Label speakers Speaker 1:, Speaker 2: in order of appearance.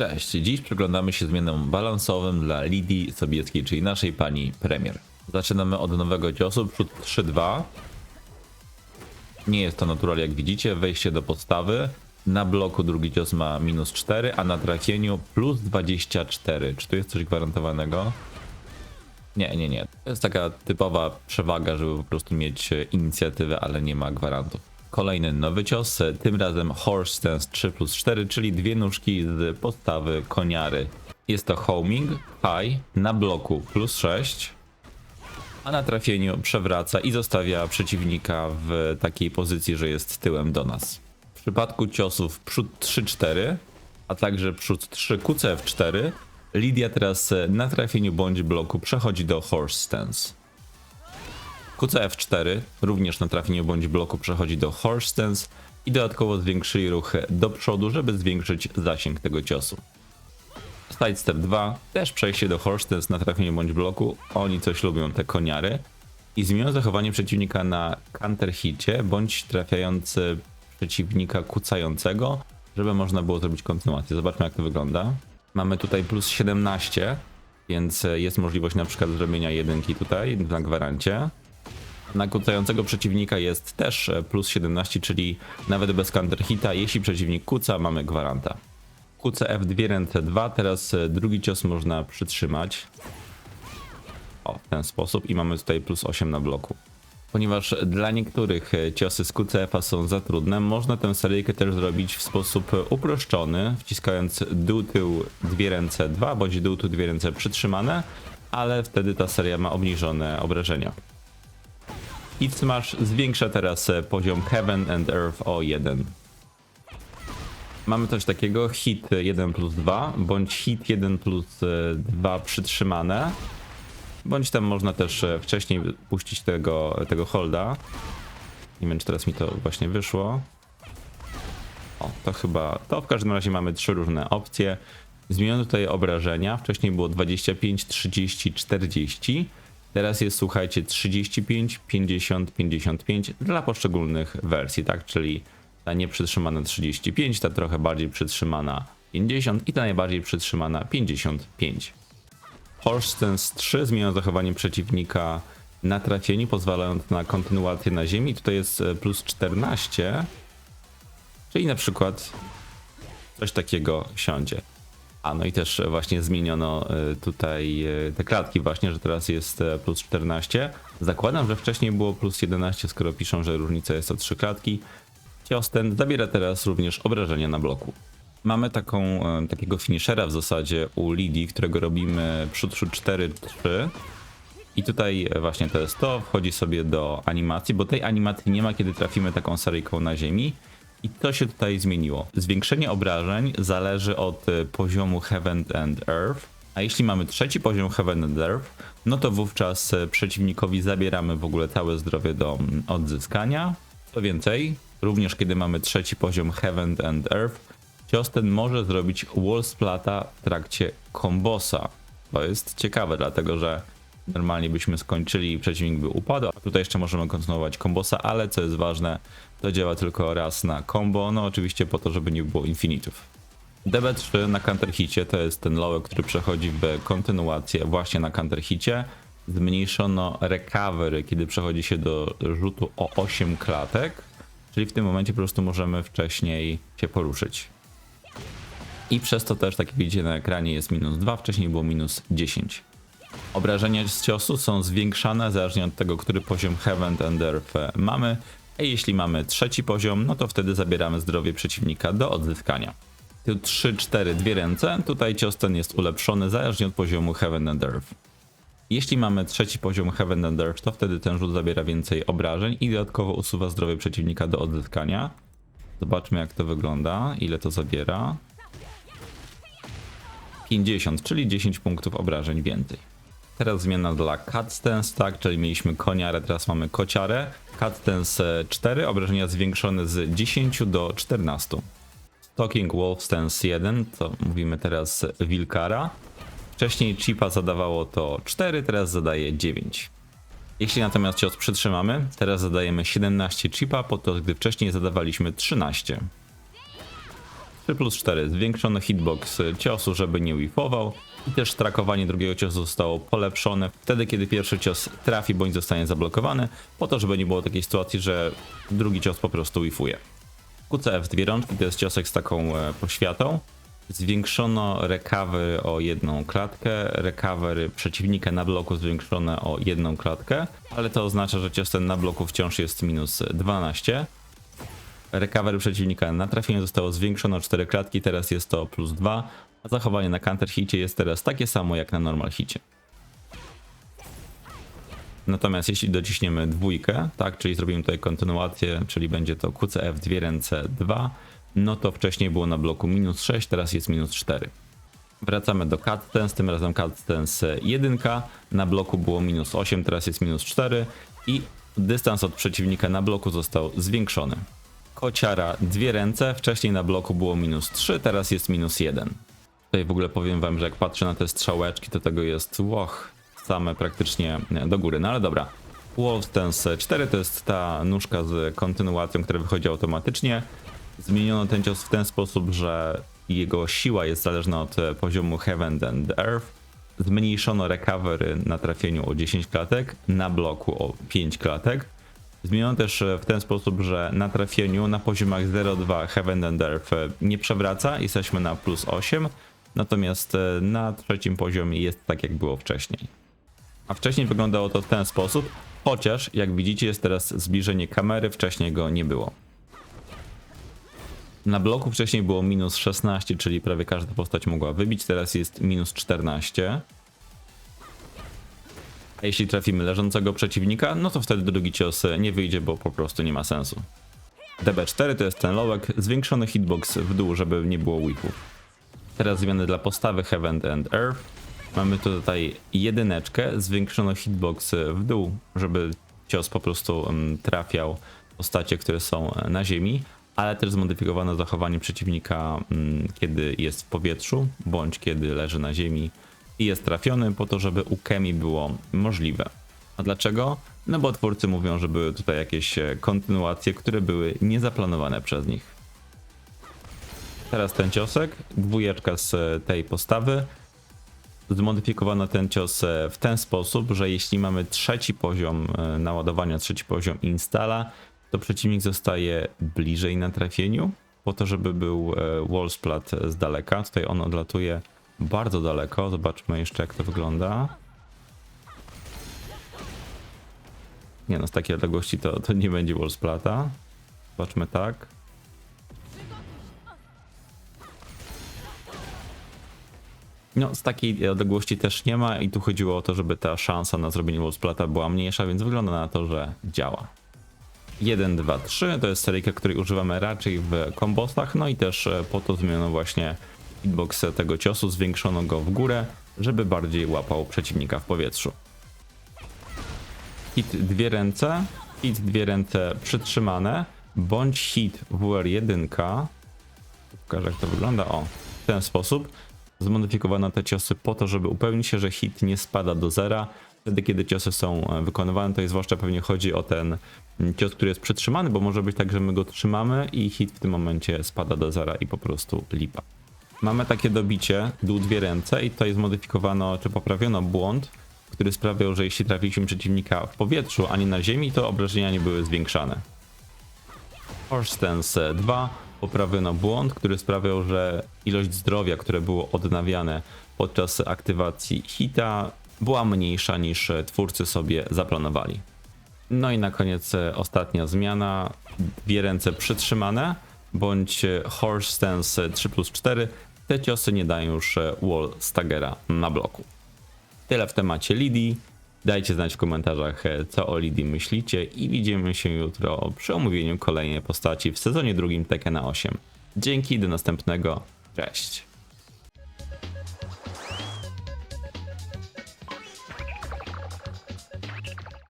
Speaker 1: Cześć, dziś przyglądamy się zmianom balansowym dla Lidii Sobieskiej, czyli naszej pani premier. Zaczynamy od nowego ciosu, przód 3-2. Nie jest to natural jak widzicie, wejście do podstawy. Na bloku drugi cios ma minus 4, a na trafieniu plus 24. Czy tu jest coś gwarantowanego? Nie, nie, nie. To jest taka typowa przewaga, żeby po prostu mieć inicjatywę, ale nie ma gwarantów. Kolejny nowy cios, tym razem Horse Stance 3 plus 4, czyli dwie nóżki z podstawy koniary. Jest to homing, high, na bloku plus 6, a na trafieniu przewraca i zostawia przeciwnika w takiej pozycji, że jest tyłem do nas. W przypadku ciosów przód 3-4, a także przód 3 QCF4, Lidia teraz na trafieniu bądź bloku przechodzi do Horse Stance. QCF4 również na trafieniu bądź bloku przechodzi do Horse Stance i dodatkowo zwiększyli ruch do przodu, żeby zwiększyć zasięg tego ciosu. Sidestep 2, też przejście do Horse Stance na trafieniu bądź bloku, oni coś lubią, te koniary. I zmienią zachowanie przeciwnika na counter hicie, bądź trafiający przeciwnika kucającego, żeby można było zrobić kontynuację. Zobaczmy jak to wygląda. Mamy tutaj plus 17, więc jest możliwość na przykład zrobienia jedynki tutaj na gwarancie. Na kucającego przeciwnika jest też e, plus 17, czyli nawet bez counter hita, jeśli przeciwnik kuca, mamy gwaranta. QCF dwie ręce 2, teraz e, drugi cios można przytrzymać. O, w ten sposób i mamy tutaj plus 8 na bloku. Ponieważ dla niektórych e, ciosy z QCF-a są za trudne, można tę seryjkę też zrobić w sposób uproszczony, wciskając dół tył dwie ręce 2, bądź dół tył dwie ręce przytrzymane, ale wtedy ta seria ma obniżone obrażenia. I Smash zwiększa teraz e, poziom Heaven and Earth o 1. Mamy coś takiego, hit 1 plus 2, bądź hit 1 plus 2 przytrzymane, bądź tam można też e, wcześniej puścić tego, tego holda. Nie wiem, czy teraz mi to właśnie wyszło. O, to chyba, to w każdym razie mamy trzy różne opcje. Zmieniono tutaj obrażenia, wcześniej było 25, 30, 40. Teraz jest, słuchajcie, 35, 50, 55 dla poszczególnych wersji, tak? Czyli ta nieprzytrzymana 35, ta trochę bardziej przytrzymana 50 i ta najbardziej przytrzymana 55. Horse Stance 3 zmienia zachowanie przeciwnika na trafieniu, pozwalając na kontynuację na ziemi. Tutaj jest e, plus 14, czyli na przykład coś takiego siądzie. A no i też właśnie zmieniono e, tutaj e, te klatki właśnie, że teraz jest e, plus 14. Zakładam, że wcześniej było plus 11, skoro piszą, że różnica jest o 3 klatki. Cios ten zabiera teraz również obrażenia na bloku. Mamy taką, takiego finishera w zasadzie u Lidii, którego robimy przód przód 4-3. I tutaj właśnie to jest to, wchodzi sobie do animacji, bo tej animacji nie ma, kiedy trafimy taką seryjką na ziemi. I to się tutaj zmieniło. Zwiększenie obrażeń zależy od y, poziomu Heaven and Earth. A jeśli mamy trzeci poziom Heaven and Earth, no to wówczas y, przeciwnikowi zabieramy w ogóle całe zdrowie do mm, odzyskania. Co więcej, również kiedy mamy trzeci poziom Heaven and Earth, cios ten może zrobić wall splata w trakcie kombosa. To jest ciekawe, dlatego że normalnie byśmy skończyli i przeciwnik by upadł, a tutaj jeszcze możemy kontynuować kombosa, ale co jest ważne, to działa tylko raz na combo, no oczywiście po to, żeby nie było infinitów. DB3 na counter hicie to jest ten lower, który przechodzi w kontynuację właśnie na counter hicie. Zmniejszono recovery, kiedy przechodzi się do rzutu o 8 klatek, czyli w tym momencie po prostu możemy wcześniej się poruszyć. I przez to też, tak jak widzicie na ekranie, jest minus 2, wcześniej było minus 10. Obrażenia z ciosu są zwiększane zależnie od tego, który poziom Heaven and Earth mamy. A jeśli mamy trzeci poziom, no to wtedy zabieramy zdrowie przeciwnika do odzyskania. Tu 3, 4, dwie ręce, tutaj cios ten jest ulepszony zależnie od poziomu Heaven and Earth. Jeśli mamy trzeci poziom Heaven and Earth, to wtedy ten rzut zabiera więcej obrażeń i dodatkowo usuwa zdrowie przeciwnika do odzyskania. Zobaczmy jak to wygląda, ile to zabiera. 50, czyli 10 punktów obrażeń więcej. Teraz zmiana dla Cat Stance, tak, czyli mieliśmy koniarę, teraz mamy kociarę. Cat Stance 4, obrażenia zwiększone z 10 do 14. Stalking Wolf Stance 1, to mówimy teraz Wilkara. Wcześniej Chipa zadawało to 4, teraz zadaje 9. Jeśli natomiast cios przytrzymamy, teraz zadajemy 17 chipa, po to gdy wcześniej zadawaliśmy 13. 3 plus 4 zwiększono hitbox ciosu, żeby nie whiffował i też trakowanie drugiego ciosu zostało polepszone wtedy, kiedy pierwszy cios trafi bądź zostanie zablokowany, po to, żeby nie było takiej sytuacji, że drugi cios po prostu whiffuje. QCF dwie rączki to jest ciosek z taką e, poświatą. Zwiększono recovery o jedną klatkę, recovery przeciwnika na bloku zwiększone o jedną klatkę, ale to oznacza, że cios ten na bloku wciąż jest minus 12. Recovery przeciwnika na trafienie zostało zwiększone o 4 klatki, teraz jest to plus 2, a zachowanie na counter hicie jest teraz takie samo jak na normal hicie. Natomiast jeśli dociśniemy dwójkę, tak, czyli zrobimy tutaj kontynuację, czyli będzie to QCF dwie ręce 2, no to wcześniej było na bloku minus 6, teraz jest minus 4. Wracamy do CADSTENS, tym razem CADSTENS 1, na bloku było minus 8, teraz jest minus 4 i dystans od przeciwnika na bloku został zwiększony. Kociara dwie ręce, wcześniej na bloku było minus 3, teraz jest minus 1. Tutaj w ogóle powiem wam, że jak patrzę na te strzałeczki, to tego jest łoch, same praktycznie do góry. No ale dobra. Wolf Stance 4 to jest ta nóżka z kontynuacją, która wychodzi automatycznie. Zmieniono ten cios w ten sposób, że jego siła jest zależna od poziomu Heaven and Earth. Zmniejszono recovery na trafieniu o 10 klatek, na bloku o 5 klatek. Zmieniono też w ten sposób, że na trafieniu na poziomach 0,2 Heaven and Earth nie przewraca, jesteśmy na plus 8, natomiast na trzecim poziomie jest tak jak było wcześniej. A wcześniej wyglądało to w ten sposób, chociaż jak widzicie jest teraz zbliżenie kamery, wcześniej go nie było. Na bloku wcześniej było minus 16, czyli prawie każda postać mogła wybić, teraz jest minus 14. A jeśli trafimy leżącego przeciwnika, no to wtedy drugi cios nie wyjdzie, bo po prostu nie ma sensu. DB4 to jest ten lołek, zwiększony hitbox w dół, żeby nie było weaków. Teraz zmiany dla postawy Heaven and Earth. Mamy tutaj jedyneczkę, zwiększono hitbox w dół, żeby cios po prostu trafiał postacie, które są na ziemi, ale też zmodyfikowano zachowanie przeciwnika, um, kiedy jest w powietrzu, bądź kiedy leży na ziemi i jest trafiony, po to, żeby ukemi było możliwe. A dlaczego? No bo twórcy mówią, że były tutaj jakieś kontynuacje, które były niezaplanowane przez nich. Teraz ten ciosek, dwójeczka z tej postawy, zmodyfikowano ten cios w ten sposób, że jeśli mamy trzeci poziom naładowania, trzeci poziom instala, to przeciwnik zostaje bliżej na trafieniu, po to, żeby był wallsplat z daleka. Tutaj on odlatuje bardzo daleko. Zobaczmy jeszcze, jak to wygląda. Nie no, z takiej odległości to, to nie będzie wallsplata. Zobaczmy tak. No, z takiej odległości też nie ma i tu chodziło o to, żeby ta szansa na zrobienie wallsplata była mniejsza, więc wygląda na to, że działa. 1, 2, 3 to jest seryjka, której używamy raczej w kombosach, no i też po to zmieniono właśnie hitbox tego ciosu, zwiększono go w górę, żeby bardziej łapał przeciwnika w powietrzu. Hit dwie ręce, hit dwie ręce przytrzymane, bądź hit WR1. Pokażę jak to wygląda. O, w ten sposób zmodyfikowano te ciosy po to, żeby upewnić się, że hit nie spada do zera. Wtedy, kiedy ciosy są wykonywane, to jest zwłaszcza pewnie chodzi o ten cios, który jest przytrzymany, bo może być tak, że my go trzymamy i hit w tym momencie spada do zera i po prostu lipa. Mamy takie dobicie, dół dwie ręce i tutaj zmodyfikowano, czy poprawiono błąd, który sprawiał, że jeśli trafiliśmy przeciwnika w powietrzu, a nie na ziemi, to obrażenia nie były zwiększane. Horse Stance 2 poprawiono błąd, który sprawiał, że ilość zdrowia, które było odnawiane podczas aktywacji hita, była mniejsza niż twórcy sobie zaplanowali. No i na koniec ostatnia zmiana, dwie ręce przytrzymane, bądź Horse Stance 3 plus 4, te ciosy nie dają już wall staggera na bloku. Tyle w temacie Lidii. Dajcie znać w komentarzach, co o Lidii myślicie i widzimy się jutro przy omówieniu kolejnej postaci w sezonie drugim Tekkena 8. Dzięki, do następnego. Cześć.